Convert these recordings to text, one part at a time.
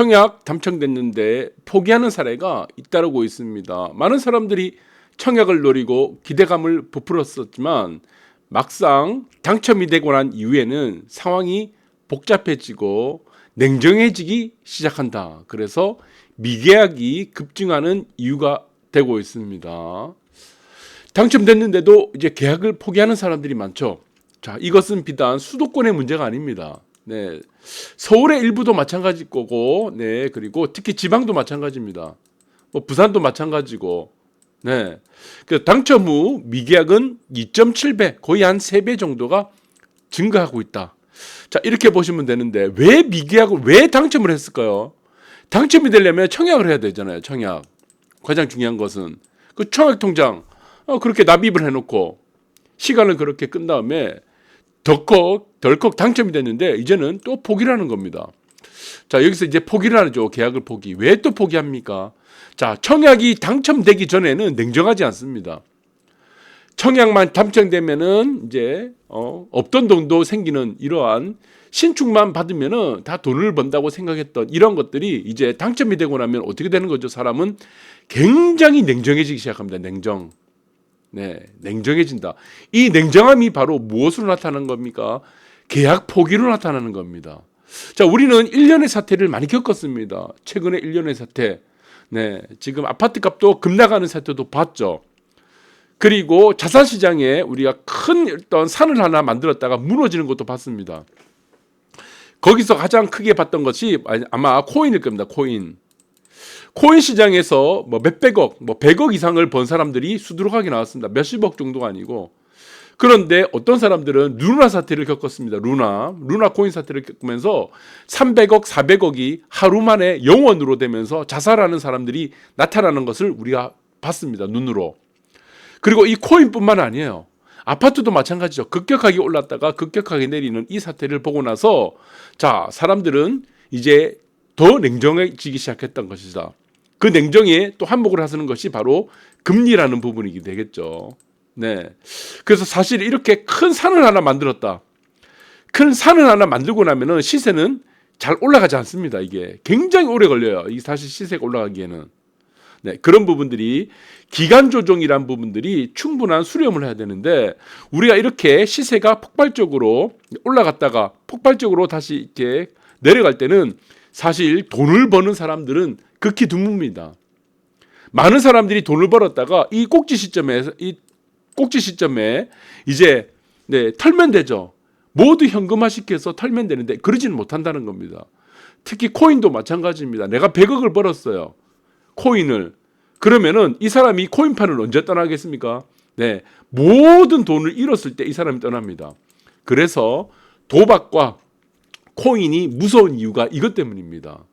청약 당첨됐는데 포기하는 사례가 잇따르고 있습니다. 많은 사람들이 청약을 노리고 기대감을 부풀었었지만 막상 당첨이 되고 난 이후에는 상황이 복잡해지고 냉정해지기 시작한다. 그래서 미계약이 급증하는 이유가 되고 있습니다. 당첨됐는데도 이제 계약을 포기하는 사람들이 많죠. 자, 이것은 비단 수도권의 문제가 아닙니다. 네. 서울의 일부도 마찬가지일 거고, 네. 그리고 특히 지방도 마찬가지입니다. 뭐 부산도 마찬가지고, 네. 그 당첨 후 미계약은 2.7배, 거의 한 3배 정도가 증가하고 있다. 자, 이렇게 보시면 되는데 왜 미계약을 왜 당첨을 했을까요? 당첨이 되려면 청약을 해야 되잖아요. 청약. 가장 중요한 것은 그 청약 통장 어, 그렇게 납입을 해놓고 시간을 그렇게 끈 다음에 덜컥 덜컥 당첨이 됐는데 이제는 또 포기를 하는 겁니다. 자 여기서 이제 포기를 하죠. 계약을 포기. 왜 또 포기합니까? 자 청약이 당첨되기 전에는 냉정하지 않습니다. 청약만 당첨되면은 이제 어, 없던 돈도 생기는 이러한 신축만 받으면은 다 돈을 번다고 생각했던 이런 것들이 이제 당첨이 되고 나면 어떻게 되는 거죠? 사람은 굉장히 냉정해지기 시작합니다. 냉정. 네, 냉정해진다. 이 냉정함이 바로 무엇으로 나타나는 겁니까? 계약 포기로 나타나는 겁니다. 자, 우리는 1년의 사태를 많이 겪었습니다. 최근에 1년의 사태. 네, 지금 아파트 값도 급나가는 사태도 봤죠. 그리고 자산 시장에 우리가 큰 어떤 산을 하나 만들었다가 무너지는 것도 봤습니다. 거기서 가장 크게 봤던 것이 아마 코인일 겁니다. 코인. 코인 시장에서 뭐 몇백억, 뭐 백억 이상을 번 사람들이 수두룩하게 나왔습니다. 몇십억 정도가 아니고. 그런데 어떤 사람들은 루나 사태를 겪었습니다. 루나. 루나 코인 사태를 겪으면서 300억, 400억이 하루 만에 영원으로 되면서 자살하는 사람들이 나타나는 것을 우리가 봤습니다. 눈으로. 그리고 이 코인뿐만 아니에요. 아파트도 마찬가지죠. 급격하게 올랐다가 급격하게 내리는 이 사태를 보고 나서 자, 사람들은 이제 더 냉정해지기 시작했던 것이다. 그 냉정에 또 한몫을 하시는 것이 바로 금리라는 부분이게 되겠죠. 네. 그래서 사실 이렇게 큰 산을 하나 만들었다. 큰 산을 하나 만들고 나면은 시세는 잘 올라가지 않습니다. 이게 굉장히 오래 걸려요. 이 사실 시세가 올라가기에는. 네, 그런 부분들이 기간 조정이란 부분들이 충분한 수렴을 해야 되는데 우리가 이렇게 시세가 폭발적으로 올라갔다가 폭발적으로 다시 이렇게 내려갈 때는 사실 돈을 버는 사람들은 극히 드뭅니다. 많은 사람들이 돈을 벌었다가 이 꼭지 시점에 이 꼭지 시점에 이제 네, 털면 되죠. 모두 현금화 시켜서 털면 되는데 그러지는 못한다는 겁니다. 특히 코인도 마찬가지입니다. 내가 100억을 벌었어요. 코인을. 그러면은 이 사람이 코인판을 언제 떠나겠습니까? 네. 모든 돈을 잃었을 때 이 사람이 떠납니다. 그래서 도박과 코인이 무서운 이유가 이것 때문입니다.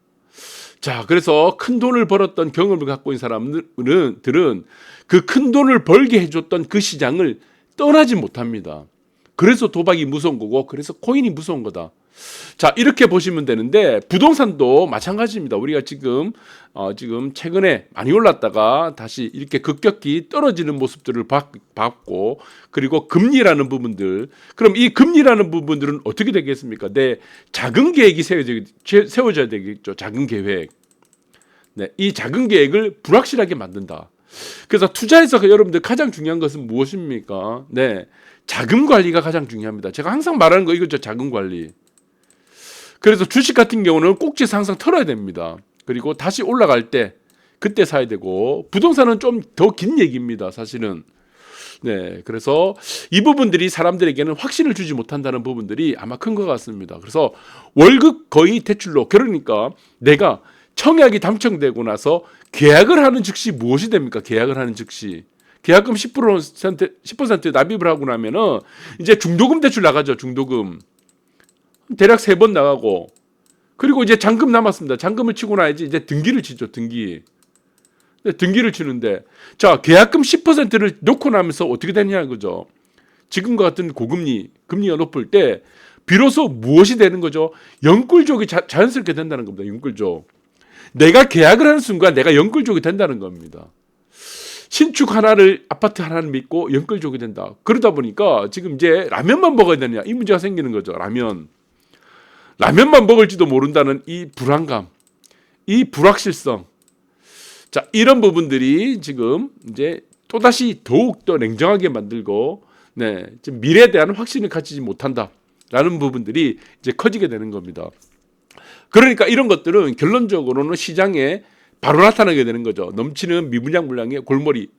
자, 그래서 큰 돈을 벌었던 경험을 갖고 있는 사람들은 그 큰 돈을 벌게 해줬던 그 시장을 떠나지 못합니다. 그래서 도박이 무서운 거고, 그래서 코인이 무서운 거다. 자, 이렇게 보시면 되는데 부동산도 마찬가지입니다. 우리가 지금 어, 지금 최근에 많이 올랐다가 다시 이렇게 급격히 떨어지는 모습들을 봤, 봤고 그리고 금리라는 부분들 그럼 이 금리라는 부분들은 어떻게 되겠습니까? 내 작은 계획이 세워져, 세워져야 되겠죠. 작은 계획. 네, 이 작은 계획을 불확실하게 만든다. 그래서 투자에서 여러분들 가장 중요한 것은 무엇입니까? 네. 자금 관리가 가장 중요합니다. 제가 항상 말하는 거 이거죠. 자금 관리. 그래서 주식 같은 경우는 꼭지에서 항상 털어야 됩니다. 그리고 다시 올라갈 때 그때 사야 되고 부동산은 좀 더 긴 얘기입니다. 사실은. 네. 그래서 이 부분들이 사람들에게는 확신을 주지 못한다는 부분들이 아마 큰 것 같습니다. 그래서 월급 거의 대출로 그러니까 내가 청약이 당첨되고 나서 계약을 하는 즉시 무엇이 됩니까? 계약을 하는 즉시. 계약금 10% 10% 납입을 하고 나면은 이제 중도금 대출 나가죠. 중도금. 대략 세 번 나가고 그리고 이제 잔금 남았습니다. 잔금을 치고 나야지 이제 등기를 치죠. 등기. 등기를 치는데 자 계약금 10%를 놓고 나면서 어떻게 되냐 그죠. 지금과 같은 고금리 금리가 높을 때 비로소 무엇이 되는 거죠? 영끌족이 자, 연스럽게 된다는 겁니다. 영끌족. 내가 계약을 하는 순간 내가 영끌족이 된다는 겁니다. 신축 하나를 아파트 하나를 믿고 영끌족이 된다. 그러다 보니까 지금 이제 라면만 먹어야 되냐 이 문제가 생기는 거죠. 라면. 라면만 먹을지도 모른다는 이 불안감. 이 불확실성. 자, 이런 부분들이 지금 이제 또다시 더욱 더 냉정하게 만들고 네, 미래에 대한 확신을 가지지 못한다라는 부분들이 이제 커지게 되는 겁니다. 그러니까 이런 것들은 결론적으로는 시장에 바로 나타나게 되는 거죠. 넘치는 미분양 물량의 골머리.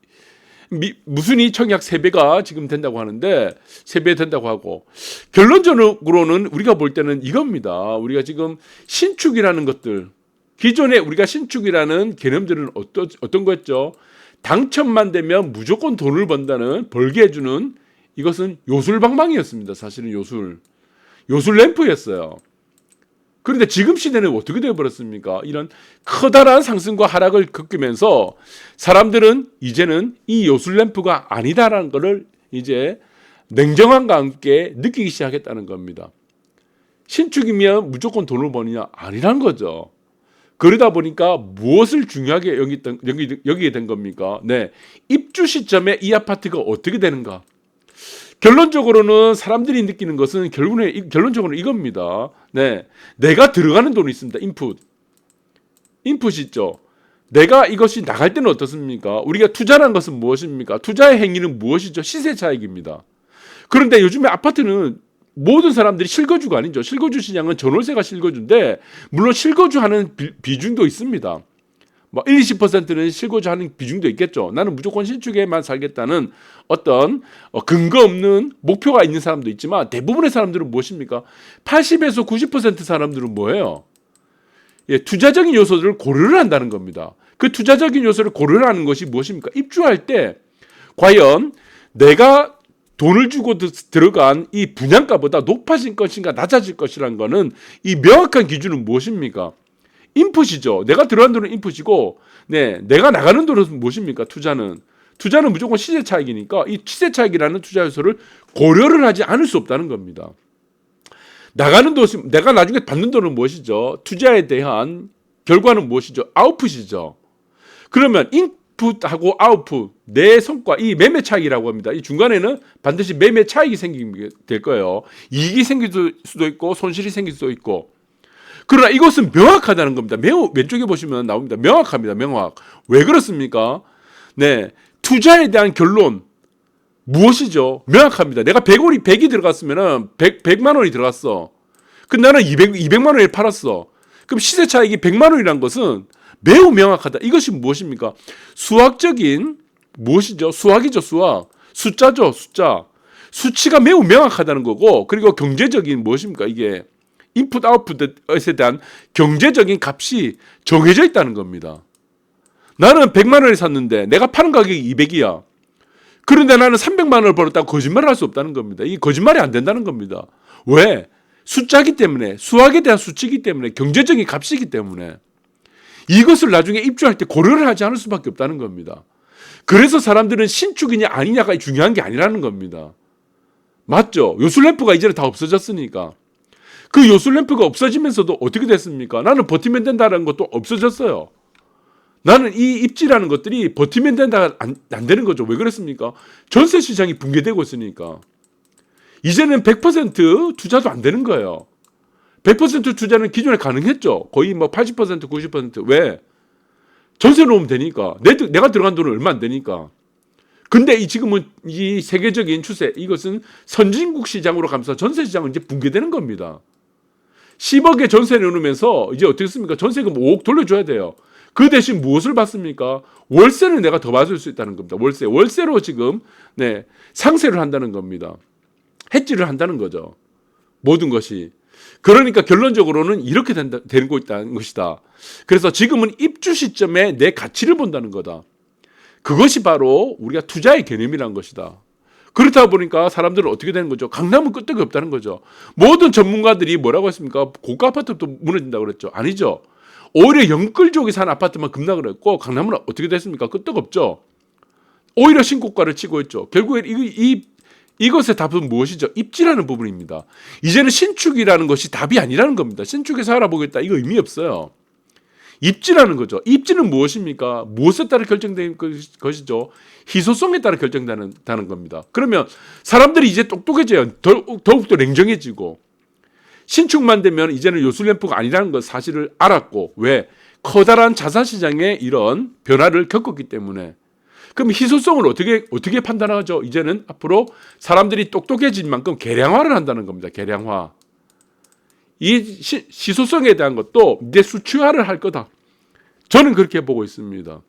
미, 무순위 청약 3배가 지금 된다고 하는데 3배 된다고 하고 결론적으로는 우리가 볼 때는 이겁니다. 우리가 지금 신축이라는 것들 기존에 우리가 신축이라는 개념들은 어떤 어떤 거였죠? 당첨만 되면 무조건 돈을 번다는 벌게 해주는 이것은 요술방망이였습니다. 사실은 요술 요술 램프였어요. 그런데 지금 시대는 어떻게 되어버렸습니까? 이런 커다란 상승과 하락을 겪으면서 사람들은 이제는 이 요술 램프가 아니다라는 것을 이제 냉정함과 함께 느끼기 시작했다는 겁니다. 신축이면 무조건 돈을 버느냐 아니란 거죠. 그러다 보니까 무엇을 중요하게 여기던, 여기, 여기게 된 겁니까? 네. 입주 시점에 이 아파트가 어떻게 되는가? 결론적으로는 사람들이 느끼는 것은 결국에 결론적으로는 이겁니다. 네, 내가 들어가는 돈이 있습니다. 인풋, 인풋이 있죠. 내가 이것이 나갈 때는 어떻습니까? 우리가 투자라는 것은 무엇입니까? 투자의 행위는 무엇이죠? 시세 차익입니다. 그런데 요즘에 아파트는 모든 사람들이 실거주가 아니죠. 실거주 시장은 전월세가 실거주인데 물론 실거주 하는 비, 중도 있습니다. 뭐 1, 20%는 실거주하는 비중도 있겠죠. 나는 무조건 신축에만 살겠다는 어떤 어, 근거 없는 목표가 있는 사람도 있지만 대부분의 사람들은 무엇입니까? 80에서 90% 사람들은 뭐예요? 예, 투자적인 요소들을 고려를 한다는 겁니다. 그 투자적인 요소를 고려를 하는 것이 무엇입니까? 입주할 때 과연 내가 돈을 주고 들어간 이 분양가보다 높아질 것인가 낮아질 것이라는 것은 이 명확한 기준은 무엇입니까? 인풋이죠. 내가 들어간 돈은 인풋이고, 네, 내가 나가는 돈은 무엇입니까? 투자는 투자는 무조건 시세 차익이니까 이 시세 차익이라는 투자 요소를 고려를 하지 않을 수 없다는 겁니다. 나가는 돈, 내가 나중에 받는 돈은 무엇이죠? 투자에 대한 결과는 무엇이죠? 아웃풋이죠. 그러면 인풋하고 아웃풋, 내 성과, 이 매매 차익이라고 합니다. 이 중간에는 반드시 매매 차익이 생기게 될 거예요. 이익이 생길 수도 있고, 손실이 생길 수도 있고. 그러나 이것은 명확하다는 겁니다. 매우 왼쪽에 보시면 나옵니다. 명확합니다. 명확. 왜 그렇습니까? 네. 투자에 대한 결론 무엇이죠? 명확합니다. 내가 100원이 100이 들어갔으면은 100, 100만 원이 들어갔어. 근데 나는 200, 200만 원에 팔았어. 그럼 시세 차익이 100만 원이란 것은 매우 명확하다. 이것이 무엇입니까? 수학적인 무엇이죠? 수학이죠, 수학. 숫자죠, 숫자. 수치가 매우 명확하다는 거고, 그리고 경제적인 무엇입니까? 이게 인풋 아웃풋에 대한 경제적인 값이 정해져 있다는 겁니다. 나는 100만 원에 샀는데 내가 파는 가격이 200이야. 그런데 나는 300만 원을 벌었다고 거짓말을 할 수 없다는 겁니다. 이 거짓말이 안 된다는 겁니다. 왜? 숫자기 때문에 수학에 대한 수치이기 때문에 경제적인 값이기 때문에 이것을 나중에 입주할 때 고려를 하지 않을 수밖에 없다는 겁니다. 그래서 사람들은 신축이냐 아니냐가 중요한 게 아니라는 겁니다. 맞죠? 요술램프가 이제는 다 없어졌으니까. 그 요술램프가 없어지면서도 어떻게 됐습니까? 나는 버티면 된다는 것도 없어졌어요. 나는 이 입지라는 것들이 버티면 된다 안, 안 되는 거죠. 왜 그랬습니까? 전세 시장이 붕괴되고 있으니까. 이제는 100% 투자도 안 되는 거예요. 100% 투자는 기존에 가능했죠. 거의 뭐 80% 90% 왜? 전세 놓으면 되니까. 내, 내가 들어간 돈은 얼마 안 되니까. 근데 이 지금은 이 세계적인 추세 이것은 선진국 시장으로 가면서 전세 시장은 이제 붕괴되는 겁니다. 10억에 전세 내놓으면서 이제 어떻게 습니까? 전세금 5억 돌려줘야 돼요. 그 대신 무엇을 받습니까? 월세는 내가 더 받을 수 있다는 겁니다. 월세. 월세로 지금 네, 상세를 한다는 겁니다. 해지를 한다는 거죠. 모든 것이. 그러니까 결론적으로는 이렇게 된다, 되고 있다는 것이다. 그래서 지금은 입주 시점에 내 가치를 본다는 거다. 그것이 바로 우리가 투자의 개념이라는 것이다. 그렇다 보니까 사람들은 어떻게 되는 거죠? 강남은 끄떡이 없다는 거죠. 모든 전문가들이 뭐라고 했습니까? 고가 아파트도 무너진다고 그랬죠. 아니죠. 오히려 영끌족이 산 아파트만 급락을 했고 강남은 어떻게 됐습니까? 끄떡없죠. 오히려 신고가를 치고 있죠. 결국에 이, 이 이것의 답은 무엇이죠? 입지라는 부분입니다. 이제는 신축이라는 것이 답이 아니라는 겁니다. 신축에서 알아보겠다. 이거 의미 없어요. 입지라는 거죠. 입지는 무엇입니까? 무엇에 따라 결정된 것이죠? 희소성에 따라 결정되는 겁니다. 그러면 사람들이 이제 똑똑해져요. 더욱더 냉정해지고 신축만 되면 이제는 요술램프가 아니라는 것 사실을 알았고 왜 커다란 자산 시장에 이런 변화를 겪었기 때문에 그럼 희소성을 어떻게 어떻게 판단하죠? 이제는 앞으로 사람들이 똑똑해진 만큼 계량화를 한다는 겁니다. 계량화. 이 시, 시소성에 대한 것도 이제 수치화를 할 거다. 저는 그렇게 보고 있습니다.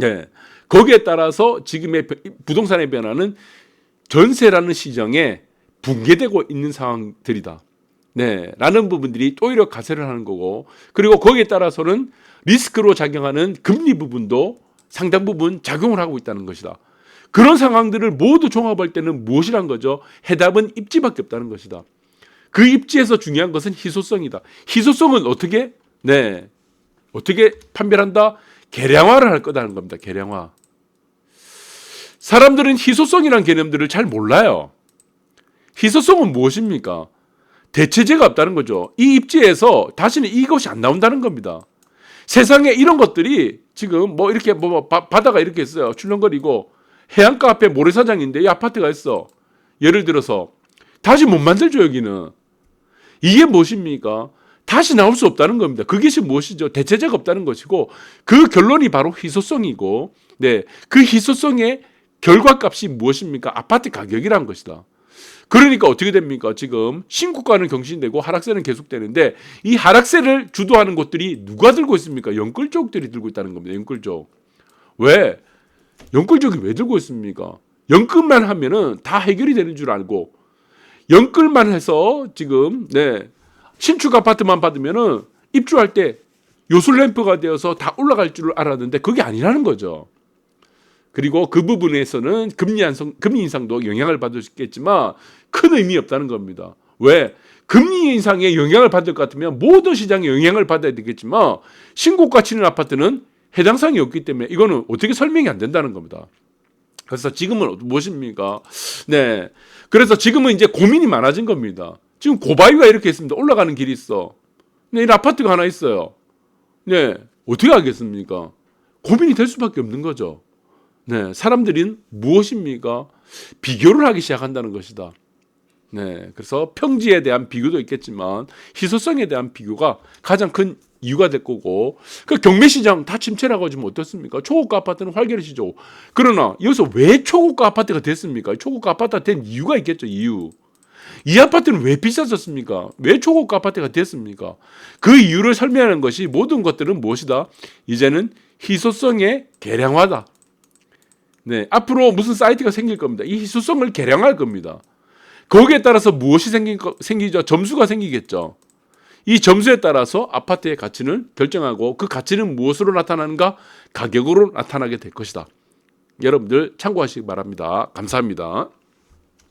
네. 거기에 따라서 지금의 벼- 부동산의 변화는 전세라는 시장에 붕괴되고 있는 상황들이다. 네, 라는 부분들이 오히려 가세를 하는 거고, 그리고 거기에 따라서는 리스크로 작용하는 금리 부분도 상당 부분 작용을 하고 있다는 것이다. 그런 상황들을 모두 종합할 때는 무엇이란 거죠? 해답은 입지밖에 없다는 것이다. 그 입지에서 중요한 것은 희소성이다. 희소성은 어떻게? 네, 어떻게 판별한다? 계량화를 할 거다는 겁니다. 계량화. 사람들은 희소성이란 개념들을 잘 몰라요. 희소성은 무엇입니까? 대체제가 없다는 거죠. 이 입지에서 다시는 이것이 안 나온다는 겁니다. 세상에 이런 것들이 지금 뭐 이렇게 뭐 바, 바다가 이렇게 있어요. 출렁거리고 해안가 앞에 모래사장인데 이 아파트가 있어. 예를 들어서 다시 못 만들죠 여기는. 이게 무엇입니까? 다시 나올 수 없다는 겁니다. 그것이 무엇이죠? 대체제가 없다는 것이고 그 결론이 바로 희소성이고 네. 그 희소성의 결과값이 무엇입니까? 아파트 가격이란 것이다. 그러니까 어떻게 됩니까? 지금 신고가는 경신되고 하락세는 계속되는데 이 하락세를 주도하는 곳들이 누가 들고 있습니까? 영끌 쪽들이 들고 있다는 겁니다. 쪽. 왜? 영끌 쪽이 왜 들고 있습니까? 영끌만 하면은 다 해결이 되는 줄 알고 영끌만 해서 지금 네 신축 아파트만 받으면은 입주할 때 요술 램프가 되어서 다 올라갈 줄 알았는데 그게 아니라는 거죠. 그리고 그 부분에서는 금리 안성, 금리 인상도 영향을 받을 수 있겠지만 큰 의미 없다는 겁니다. 왜? 금리 인상에 영향을 받을 것 같으면 모든 시장에 영향을 받아야 되겠지만 신고가 치는 아파트는 해당 사항이 없기 때문에 이거는 어떻게 설명이 안 된다는 겁니다. 그래서 지금은 무엇입니까? 네. 그래서 지금은 이제 고민이 많아진 겁니다. 지금 고바위가 이렇게 있습니다. 올라가는 길이 있어. 네, 이 아파트가 하나 있어요. 네. 어떻게 하겠습니까? 고민이 될 수밖에 없는 거죠. 네, 사람들은 무엇입니까? 비교를 하기 시작한다는 것이다. 네, 그래서 평지에 대한 비교도 있겠지만 희소성에 대한 비교가 가장 큰 이유가 될 거고 그 경매 시장 다 침체라고 하지면 어떻습니까? 초고가 아파트는 활개를시죠. 그러나 여기서 왜 초고가 아파트가 됐습니까? 초고가 아파트가 된 이유가 있겠죠. 이유. 이 아파트는 왜 비싸졌습니까? 왜 초고가 아파트가 됐습니까? 그 이유를 설명하는 것이 모든 것들은 무엇이다? 이제는 희소성의 개량화다. 네, 앞으로 무슨 사이트가 생길 겁니다. 이 희소성을 개량할 겁니다. 거기에 따라서 무엇이 생긴 거, 생기죠? 점수가 생기겠죠. 이 점수에 따라서 아파트의 가치는 결정하고 그 가치는 무엇으로 나타나는가? 가격으로 나타나게 될 것이다. 여러분들 참고하시기 바랍니다. 감사합니다.